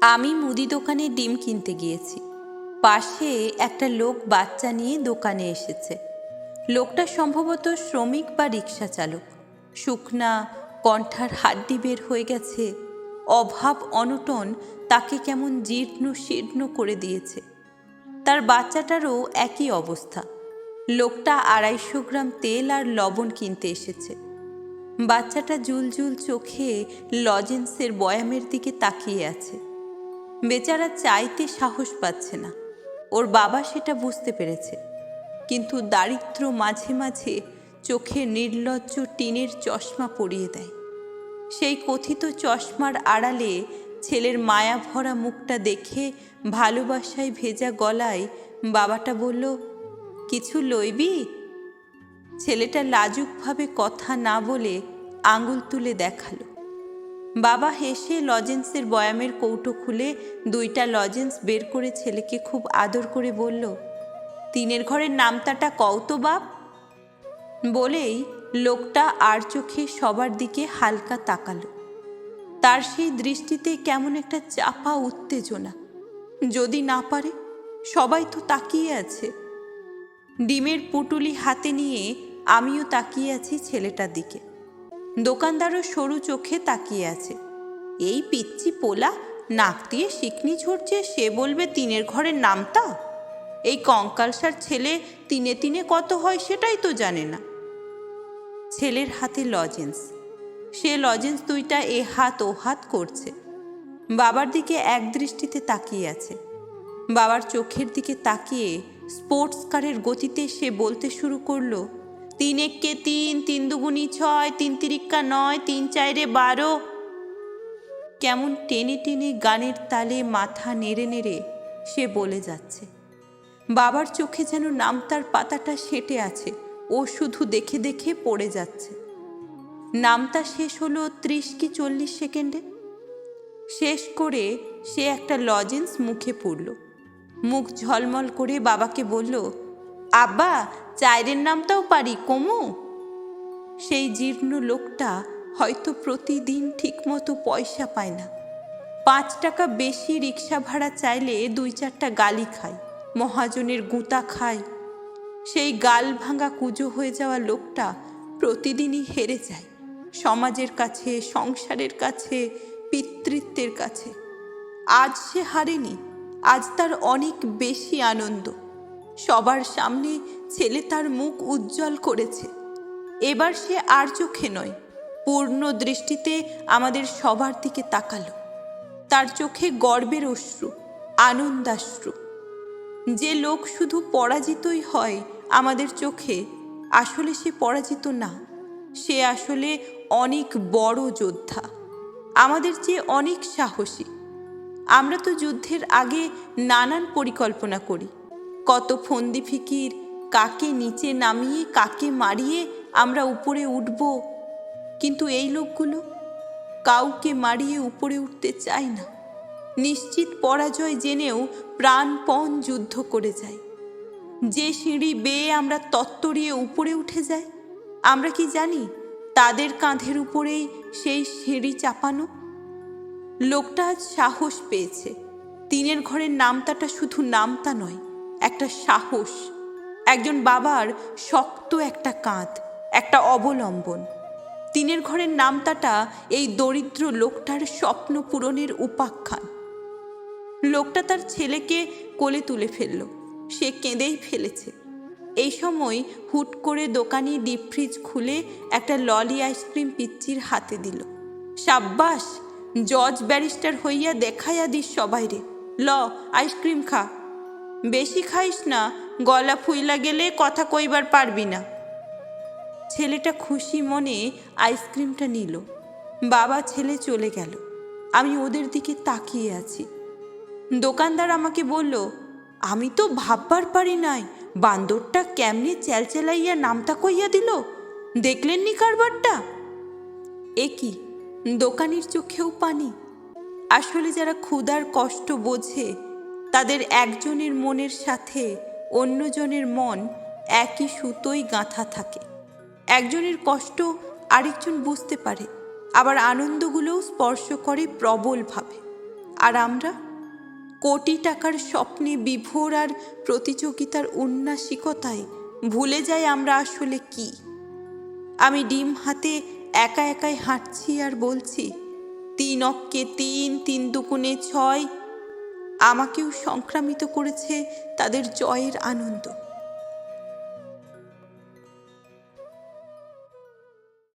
আমি মুদি দোকানে ডিম কিনতে গিয়েছি। পাশে একটা লোক বাচ্চা নিয়ে দোকানে এসেছে। লোকটা সম্ভবত শ্রমিক বা রিক্সা চালক। শুকনা, কণ্ঠার হাড্ডি বের হয়ে গেছে। অভাব, অনটন তাকে কেমন জীর্ণ শীর্ণ করে দিয়েছে। তার বাচ্চাটারও একই অবস্থা। লোকটা আড়াইশো গ্রাম তেল আর লবণ কিনতে এসেছে। বাচ্চাটা জুলজুল চোখে লজেন্সের বয়ামের দিকে তাকিয়ে আছে। বেচারা চাইতে সাহস পাচ্ছে না। ওর বাবা সেটা বুঝতে পেরেছে। কিন্তু দারিদ্র মাঝে মাঝে চোখে নির্লজ্জ টিনের চশমা পরিয়ে দেয়। সেই কথিত চশমার আড়ালে ছেলের মায়া ভরা মুখটা দেখে ভালোবাসায় ভেজা গলায় বাবাটা বলল, কিছু লইবি? ছেলেটা লাজুকভাবে কথা না বলে আঙুল তুলে দেখাল। বাবা হেসে লজেন্সের বয়ামের কৌটো খুলে দুইটা লজেন্স বের করে ছেলেকে খুব আদর করে বলল, তিনের ঘরের নামতাটা কও তো বাপ। বলেই লোকটা আর চোখে সবার দিকে হালকা তাকালো। তার সেই দৃষ্টিতে কেমন একটা চাপা উত্তেজনা। যদি না পারে, সবাই তো তাকিয়ে আছে। ডিমের পুটুলি হাতে নিয়ে আমিও তাকিয়ে আছি ছেলেটার দিকে। দোকানদারও সরু চোখে তাকিয়ে আছে। এই পিচ্ছি পোলা নাক দিয়ে শিকনি ঝরছে, সে বলবে, তিনের ঘরের নামতা এই কঙ্কালসার ছেলে তিনে তিনে কত হয় সেটাই তো জানে না। ছেলের হাতে লজেন্স। সে লজেন্স দুইটা এ হাত ও হাত করছে। বাবার দিকে এক দৃষ্টিতে তাকিয়ে আছে। বাবার চোখের দিকে তাকিয়ে স্পোর্টস কারের গতিতে সে বলতে শুরু করল তিন একে তিন তিন দুগুনি ছয়, তিন তিরিক্কা নয়, তিন চাইরে বারো। কেমন টেনে টেনে গানের তালে মাথা নেড়ে নেড়ে সে বলে যাচ্ছে, বাবার চোখে যেন নামতার পাতাটা সেটে আছে, ও শুধু দেখে দেখে পড়ে যাচ্ছে। নামতা শেষ হলো ত্রিশ কি চল্লিশ সেকেন্ডে? শেষ করে সে একটা লজেন্স মুখে পড়ল। মুখ ঝলমল করে বাবাকে বলল আব্বা, চায়ের নামটাও পারি, কমু? সেই জীর্ণ লোকটা হয়তো প্রতিদিন ঠিকমতো পয়সা পায় না। পাঁচ টাকা বেশি রিক্সা ভাড়া চাইলে দুই চারটা গালি খায়, মহাজনের গুঁতা খায়। সেই গাল ভাঙা কুজো হয়ে যাওয়া লোকটা প্রতিদিনই হেরে যায়, সমাজের কাছে, সংসারের কাছে, পিতৃত্বের কাছে। আজ সে হারেনি, আজ তার অনেক বেশি আনন্দ। সবার সামনে ছেলে তার মুখ উজ্জ্বল করেছে। এবার সে আর চোখে নয়, পূর্ণ দৃষ্টিতে আমাদের সবার দিকে তাকালো। তার চোখে গর্বের অশ্রু, আনন্দাশ্রু। যে লোক শুধু পরাজিতই হয় আমাদের চোখে, আসলে সে পরাজিত না। সে আসলে অনেক বড় যোদ্ধা। আমাদের চেয়ে অনেক সাহসী। আমরা তো যুদ্ধের আগে নানান পরিকল্পনা করি। কত ফন্দি ফিকির, কাকে নিচে নামিয়ে, কাকে মারিয়ে আমরা উপরে উঠব। কিন্তু এই লোকগুলো কাউকে মারিয়ে উপরে উঠতে চায় না। নিশ্চিত পরাজয় জেনেও প্রাণপণ যুদ্ধ করে যায়। যে সিঁড়ি বেয়ে আমরা তত্তরিয়ে উপরে উঠে যাই, আমরা কি জানি তাদের কাঁধের উপরেই সেই সিঁড়ি চাপানো? লোকটা সাহস পেয়েছে। তিনের ঘরের নামতাটা শুধু নামতা নয় একটা সাহস, একজন বাবার শক্ত একটা কাঁধ, একটা অবলম্বন। তিনের ঘরের নামতাটা এই দরিদ্র লোকটার স্বপ্ন পূরণের উপাখ্যান। লোকটা তার ছেলেকে কোলে তুলে ফেলল, সে কেঁদেই ফেলেছে। এই সময় হুট করে দোকানি ডিপ ফ্রিজ খুলে একটা ললি আইসক্রিম পিচ্চির হাতে দিল। সাব্বাস, জজ ব্যারিস্টার হইয়া দেখাইয়া দিস সবাইরে। ল, আইসক্রিম খা। বেশি খাইস না, গলা ফুইলা গেলে কথা কইবার পারবি না। ছেলেটা খুশি মনে আইসক্রিমটা নিল। বাবা ছেলে চলে গেল। আমি ওদের দিকে তাকিয়ে আছি। দোকানদার আমাকে বলল, আমি তো ভাববার পারি নাই, বান্দরটা কেমনে চ্যালচেলাইয়া নামতা কইয়া দিল? দেখলেননি কারবারটা? এ কি, দোকানির চোখেও পানি। আসলে যারা ক্ষুধার কষ্ট বোঝে তাদের একজনের মনের সাথে অন্যজনের মন একই সুতোই গাঁথা থাকে। একজনের কষ্ট আরেকজন বুঝতে পারে, আবার আনন্দগুলোও স্পর্শ করে প্রবলভাবে। আর আমরা? কোটি টাকার স্বপ্নে বিভোর আর প্রতিযোগিতার উন্নাসিকতায় ভুলে যাই আমরা আসলে কি? আমি ডিম হাতে একা একাই হাঁটছি আর বলছি তিন অক্কে তিন তিন দুগুণে ছয় আমাকেও সংক্রামিত করেছে তাদের জয়ের আনন্দ।